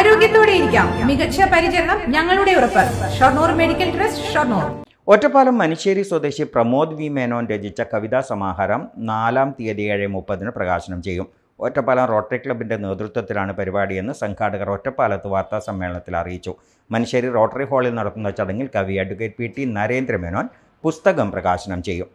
ആരോഗ്യത്തോടെ ഇരിക്കാം. മികച്ച പരിചരണം ഞങ്ങളുടെ ഉറപ്പ്. Shoranur medical trust Shoranur. Ottapalam Manusseri സ്വദേശി പ്രമോദ് വി. മേനോൻ രചിച്ച കവിതാ സമാഹാരം നാലാം തീയതി ഏഴ് മുപ്പതിന് പ്രകാശനം ചെയ്യും. ഒറ്റപ്പാലം റോട്ടറി ക്ലബിന്റെ നേതൃത്വത്തിലാണ് പരിപാടിയെന്ന് സംഘാടകർ ഒറ്റപ്പാലത്ത് വാർത്താ സമ്മേളനത്തിൽ അറിയിച്ചു. മനുശ്ശേരി റോട്ടറി ഹാളിൽ നടക്കുന്ന ചടങ്ങിൽ കവി അഡ്വക്കേറ്റ് പി. ടി. നരേന്ദ്രമേനോൻ പുസ്തകം പ്രകാശനം ചെയ്യും.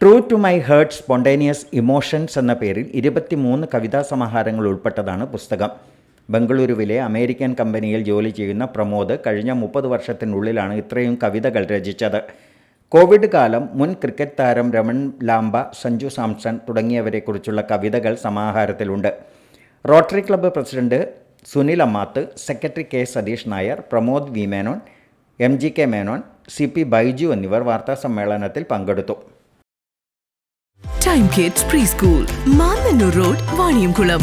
True to my heart spontaneous emotions എന്ന പേരിൽ ഇരുപത്തിമൂന്ന് കവിതാ സമാഹാരങ്ങൾ ഉൾപ്പെട്ടതാണ് പുസ്തകം. ബംഗളൂരുവിലെ അമേരിക്കൻ കമ്പനിയിൽ ജോലി ചെയ്യുന്ന പ്രമോദ് കഴിഞ്ഞ മുപ്പത് വർഷത്തിനുള്ളിലാണ് ഇത്രയും കവിതകൾ രചിച്ചത്. കോവിഡ് കാലം മുൻ ക്രിക്കറ്റ് താരം രമൺ ലാംബ സഞ്ജു സാംസൺ തുടങ്ങിയവരെക്കുറിച്ചുള്ള കവിതകൾ സമാഹാരത്തിലുണ്ട്. Rotary club president Sunil Ammath secretary K Satheesh Nair Pramod V Menon M G K Menon C P Baiju എന്നിവർ വാർത്താ സമ്മേളനത്തിൽ പങ്കെടുത്തു. Time kids preschool road Vaniyamkulam